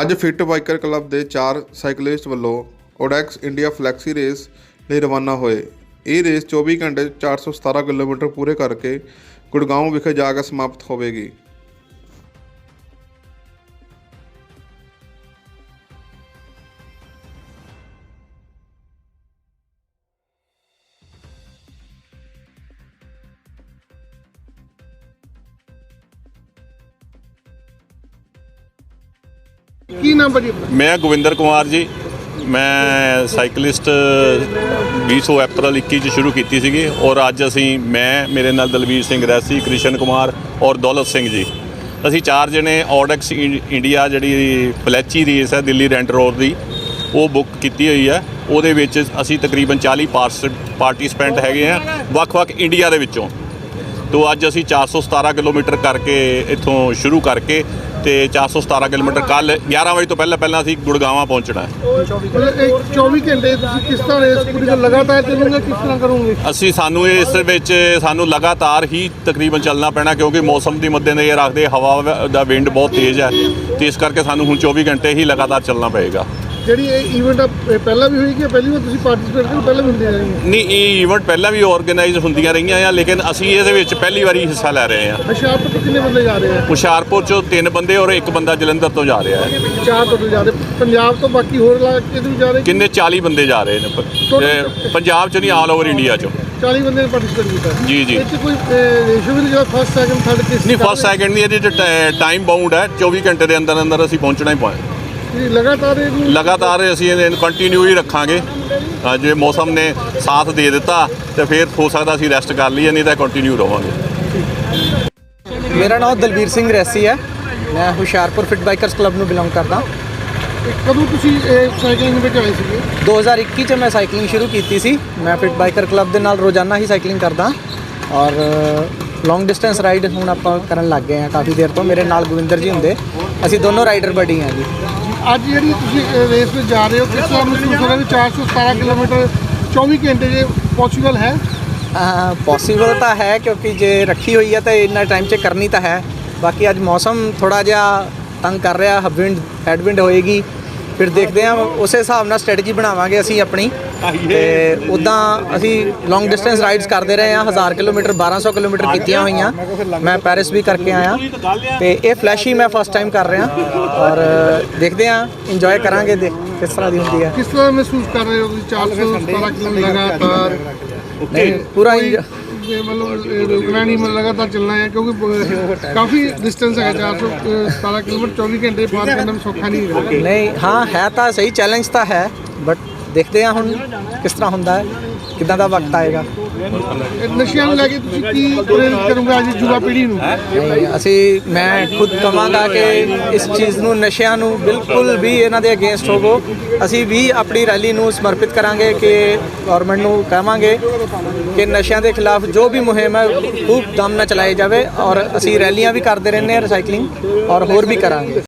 ਅੱਜ fit biker club ਦੇ ਚਾਰ ਸਾਈਕਲਿਸਟ ਵੱਲੋਂ ਓਡੈਕਸ ਇੰਡੀਆ ਫਲੈਕਸੀ ਰੇਸ ਲਈ ਰਵਾਨਾ ਹੋਏ। ਇਹ ਰੇਸ 24 ਘੰਟੇ 417 ਕਿਲੋਮੀਟਰ ਪੂਰੇ ਕਰਕੇ ਗੁੜਗਾਉਂ ਵਿਖੇ ਜਾ ਕੇ ਸਮਾਪਤ ਹੋਵੇਗੀ। ਕੀ ਨਾਮ ਭਾਜੀ ਆਪਣਾ? ਮੈਂ ਗੋਵਿੰਦਰ ਕੁਮਾਰ ਜੀ। ਮੈਂ ਸਾਈਕਲਿਸਟ 20 ਅਪ੍ਰੈਲ 21 ਚ ਸ਼ੁਰੂ ਕੀਤੀ ਸੀਗੀ ਔਰ ਅੱਜ ਅਸੀਂ, ਮੈਂ, ਮੇਰੇ ਨਾਲ ਦਲਵੀਰ ਸਿੰਘ ਰੈਸੀ, ਕ੍ਰਿਸ਼ਨ ਕੁਮਾਰ ਔਰ ਦੌਲਤ ਸਿੰਘ ਜੀ। ਅਸੀਂ ਚਾਰ ਜਣੇ ਆਡੈਕਸ ਇੰਡੀਆ ਜਿਹੜੀ ਫਲੈਚੀ ਰੇਸ ਹੈ, ਦਿੱਲੀ ਰੈਂਟ ਰੋਡ ਦੀ, ਉਹ ਬੁੱਕ ਕੀਤੀ ਹੋਈ ਹੈ। ਉਹਦੇ ਵਿੱਚ ਅਸੀਂ ਤਕਰੀਬਨ 40 ਪਾਰਟਿਸਪੈਂਟ ਹੈਗੇ ਆ ਵੱਖ-ਵੱਖ ਇੰਡੀਆ ਦੇ ਵਿੱਚੋਂ। ਤੋ ਅੱਜ ਅਸੀਂ 417 ਕਿਲੋਮੀਟਰ ਕਰਕੇ ਇੱਥੋਂ ਸ਼ੁਰੂ ਕਰਕੇ ਤੇ 417 ਕਿਲੋਮੀਟਰ ਕੱਲ 11 ਵਜੇ ਤੋਂ ਪਹਿਲਾਂ ਪਹਿਲਾਂ ਅਸੀਂ ਗੁੜਗਾਵਾਂ ਪਹੁੰਚਣਾ ਹੈ। ਮਤਲਬ ਇਹ 24 ਘੰਟੇ ਤੁਸੀਂ ਕਿਸ ਤਰ੍ਹਾਂ ਰੇਸ ਪੂਰੀ ਕਰ ਲਗਾਤਾਰ ਚੱਲੋਗੇ ਕਿਸ ਤਰ੍ਹਾਂ ਕਰੋਗੇ? ਅਸੀਂ ਸਾਨੂੰ ਇਸ ਵਿੱਚ ਸਾਨੂੰ ਲਗਾਤਾਰ ਹੀ ਤਕਰੀਬਨ ਚੱਲਣਾ ਪੈਣਾ ਕਿਉਂਕਿ ਮੌਸਮ ਦੀ ਮੱਦੇਨਜ਼ਰ ਰੱਖਦੇ ਹਵਾ ਦਾ ਵਿੰਡ ਬਹੁਤ ਤੇਜ਼ ਹੈ ਤੇ ਇਸ ਕਰਕੇ ਸਾਨੂੰ ਹੁਣ 24 ਘੰਟੇ ਹੀ ਲਗਾਤਾਰ ਚੱਲਣਾ ਪਏਗਾ। ਜਿਹੜੀ ਇਹ ਇਵੈਂਟ ਪਹਿਲਾਂ ਵੀ ਹੋਈ ਕਿ ਪਹਿਲੀ ਵਾਰ ਤੁਸੀਂ ਪਾਰਟਿਸਿਪੇਟ ਕਰ ਪਹਿਲਾਂ ਵੀ ਹੁੰਦੇ ਹੋ ਨਹੀਂ ਇਹ ਇਵੈਂਟ ਪਹਿਲਾਂ ਵੀ ਆਰਗੇਨਾਈਜ਼ ਹੁੰਦੀਆਂ ਰਹੀਆਂ ਆ ਲੇਕਿਨ ਅਸੀਂ ਇਹਦੇ ਵਿੱਚ ਪਹਿਲੀ ਵਾਰੀ ਹਿੱਸਾ ਲੈ ਰਹੇ ਹਾਂ ਹੁਸ਼ਿਆਰਪੁਰ ਤੋਂ ਕਿੰਨੇ ਬੰਦੇ ਜਾ ਰਹੇ ਆ? ਹੁਸ਼ਿਆਰਪੁਰ ਚੋਂ ਤਿੰਨ ਬੰਦੇ ਔਰ ਇੱਕ ਬੰਦਾ ਜਲੰਧਰ ਤੋਂ ਜਾ ਰਿਹਾ ਹੈ। ਚਾਰ ਤੋਂ ਜਾ ਰਹੇ। ਪੰਜਾਬ ਤੋਂ ਬਾਕੀ ਹੋਰ ਇਲਾਕੇ ਤੋਂ ਵੀ ਜਾ ਰਹੇ? ਕਿੰਨੇ? 40 ਬੰਦੇ ਜਾ ਰਹੇ ਨੇ ਪੰਜਾਬ ਚ ਨਹੀਂ ਆਲ ਓਵਰ ਇੰਡੀਆ ਚੋਂ। 40 ਬੰਦੇ ਨੇ ਪਾਰਟਿਸਿਪੇਟ ਕੀਤਾ। ਜੀ, ਜੀ। 'ਚ ਕੋਈ ਰੇਸ਼ੋ ਵੀ ਨਹੀਂ ਜਿਹੜਾ ਫਸਟ ਸੈਕੰਡ ਥਰਡ ਕਿਸ ਨਹੀਂ ਫਸਟ ਸੈਕਿੰਡ ਦੀ? ਇਹਦੇ ਟਾਈਮ ਬਾਉਂਡ ਹੈ। 24 ਘੰਟੇ ਦੇ ਅੰਦਰ ਅੰਦਰ ਅਸੀਂ ਪਹੁੰਚਣਾ ਹੀ ਪਏ ਲਗਾਤਾਰ ਲਗਾਤਾਰ ਅਸੀਂ ਇਹਨੂੰ ਕੰਟੀਨਿਊ ਹੀ ਰੱਖਾਂਗੇ। ਜੇ ਮੌਸਮ ਨੇ ਸਾਥ ਦੇ ਦਿੱਤਾ ਤੇ ਫਿਰ ਹੋ ਸਕਦਾ ਅਸੀਂ ਰੈਸਟ ਕਰ ਲਈਏ ਨਹੀਂ ਤਾਂ ਕੰਟੀਨਿਊ ਰਵਾਂਗੇ। ਮੇਰਾ ਨਾਮ ਦਲਬੀਰ ਸਿੰਘ ਰੈਸੀ ਹੈ। ਮੈਂ ਹੁਸ਼ਿਆਰਪੁਰ ਫਿਟ ਬਾਈਕਰਸ ਕਲੱਬ ਨੂੰ ਬਿਲੋਂਗ ਕਰਦਾ। ਕਦੋਂ ਤੁਸੀਂ ਇਹ ਸਾਈਕਲਿੰਗ ਵਿੱਚ ਆਏ ਸੀਗੇ? 2021 ਚ ਮੈਂ ਸਾਈਕਲਿੰਗ ਸ਼ੁਰੂ ਕੀਤੀ ਸੀ। ਮੈਂ ਫਿਟ ਬਾਈਕਰ ਕਲੱਬ ਦੇ ਨਾਲ ਰੋਜ਼ਾਨਾ ਹੀ ਸਾਈਕਲਿੰਗ ਕਰਦਾ। ਔਰ ਲੌਂਗ ਡਿਸਟੈਂਸ ਰਾਈਡ ਹੁਣ ਆਪਾਂ ਕਰਨ ਲੱਗ ਗਏ ਹਾਂ ਕਾਫੀ ਦੇਰ ਤੋਂ। ਮੇਰੇ ਨਾਲ ਗੋਵਿੰਦਰ ਜੀ ਹੁੰਦੇ। ਅਸੀਂ ਦੋਨੋਂ ਰਾਈਡਰ ਬਡੀ ਹਾਂ ਜੀ। ਅੱਜ ਜਿਹੜੀ ਤੁਸੀਂ ਰੇਸ ਵਿੱਚ ਜਾ ਰਹੇ ਹੋ ਕਿਸ ਤਰ੍ਹਾਂ ਮਹਿਸੂਸ ਹੋ ਰਿਹਾ ਵੀ 417 ਕਿਲੋਮੀਟਰ 24 ਘੰਟੇ ਜੇ ਪੋਸੀਬਲ ਹੈ? ਪੋਸੀਬਲ ਤਾਂ ਹੈ, ਕਿਉਂਕਿ ਜੇ ਰੱਖੀ ਹੋਈ ਹੈ ਤਾਂ ਇੰਨਾ ਟਾਈਮ 'ਚ ਕਰਨੀ ਤਾਂ ਹੈ। ਬਾਕੀ ਅੱਜ ਮੌਸਮ ਥੋੜਾ ਜਿਹਾ ਤੰਗ ਕਰ ਰਿਹਾ ਵਿੰਡ ਹੈਡਵਿੰਡ ਹੋਏਗੀ। ਫਿਰ ਦੇਖਦੇ ਹਾਂ ਉਸੇ ਹਿਸਾਬ ਨਾਲ ਸਟ੍ਰੈਟਜੀ ਬਣਾਵਾਂਗੇ ਅਸੀਂ ਆਪਣੀ। ਤੇ ਉਦਾਂ ਅਸੀਂ ਲੌਂਗ ਡਿਸਟੈਂਸ ਰਾਈਡਸ ਕਰਦੇ ਰਹੇ ਹਾਂ 1000 ਕਿਲੋਮੀਟਰ 1200 ਕਿਲੋਮੀਟਰ ਕੀਤੀਆਂ ਹੋਈਆਂ। ਮੈਂ ਪੈਰਿਸ ਵੀ ਕਰਕੇ ਆਇਆ। ਤੇ ਇਹ ਫਲੈਸ਼ ਹੀ ਮੈਂ ਫਸਟ ਟਾਈਮ ਕਰ ਰਿਹਾ। ਔਰ ਦੇਖਦੇ ਹਾਂ ਇੰਜੋਏ ਕਰਾਂਗੇ ਦੇਖ ਕਿਸ ਤਰ੍ਹਾਂ ਦੀ ਹੁੰਦੀ ਹੈ। ਕਿਸ ਤਰ੍ਹਾਂ ਮਹਿਸੂਸ ਕਰ ਰਹੇ ਹੋ ਤੁਸੀਂ? 417 ਕਿਲੋਮੀਟਰ ਲਗਾਤਾਰ। ਪੂਰਾ ਇਹ ਮਤਲਬ ਇਹ ਰੁਕਣਾ ਨਹੀਂ ਮਤਲਬ ਲਗਾਤਾਰ ਚੱਲਣਾ ਹੈ ਕਿਉਂਕਿ ਬ- ਕਾਫੀ ਡਿਸਟੈਂਸ ਹੈ 417 ਕਿਲੋਮੀਟਰ 24 ਘੰਟੇ ਪਾਰ ਕਰਨਾ ਵੀ ਸੌਖਾ ਨਹੀਂ ਹੈ। ਨਹੀਂ ਹਾਂ ਹੈ ਤਾਂ ਸਹੀ ਚੈਲੰਜ ਤਾਂ ਹੈ ਬਟ ਦੇਖਦੇ ਹਾਂ ਹੁਣ ਕਿਸ ਤਰ੍ਹਾਂ ਹੁੰਦਾ ਹੈ ਕਿਦਾਂ ਦਾ ਵਕਤ ਆਏਗਾ। ਨਸ਼ਿਆਂ ਨੂੰ ਲੈ ਕੇ ਤੁਸੀਂ ਕੀ ਪ੍ਰੇਰਿਤ ਕਰੋਗੇ ਅੱਜ ਯੁਵਾ ਪੀੜ੍ਹੀ ਨੂੰ? ਨਹੀਂ ਅਸੀਂ ਮੈਂ ਖੁਦ ਕਵਾਂਗਾ ਕਿ ਇਸ ਚੀਜ਼ ਨੂੰ ਨਸ਼ਿਆਂ ਨੂੰ ਬਿਲਕੁਲ ਵੀ ਇਹਨਾਂ ਦੇ ਅਗੇਂਸਟ ਹੋਵੋ। ਅਸੀਂ ਵੀ ਆਪਣੀ ਰੈਲੀ ਨੂੰ ਸਮਰਪਿਤ ਕਰਾਂਗੇ ਕਿ ਗਵਰਨਮੈਂਟ ਨੂੰ ਕਹਾਂਗੇ ਕਿ ਨਸ਼ਿਆਂ ਦੇ ਖਿਲਾਫ ਜੋ ਵੀ ਮੁਹਿੰਮ ਹੈ ਖੂਬ ਦਮ ਨਾਲ ਚਲਾਈ ਜਾਵੇ ਔਰ ਅਸੀਂ ਰੈਲੀਆਂ ਵੀ ਕਰਦੇ ਰਹਿੰਦੇ ਹਾਂ ਰਿਸਾਈਕਲਿੰਗ ਔਰ ਹੋਰ ਵੀ ਕਰਾਂਗੇ।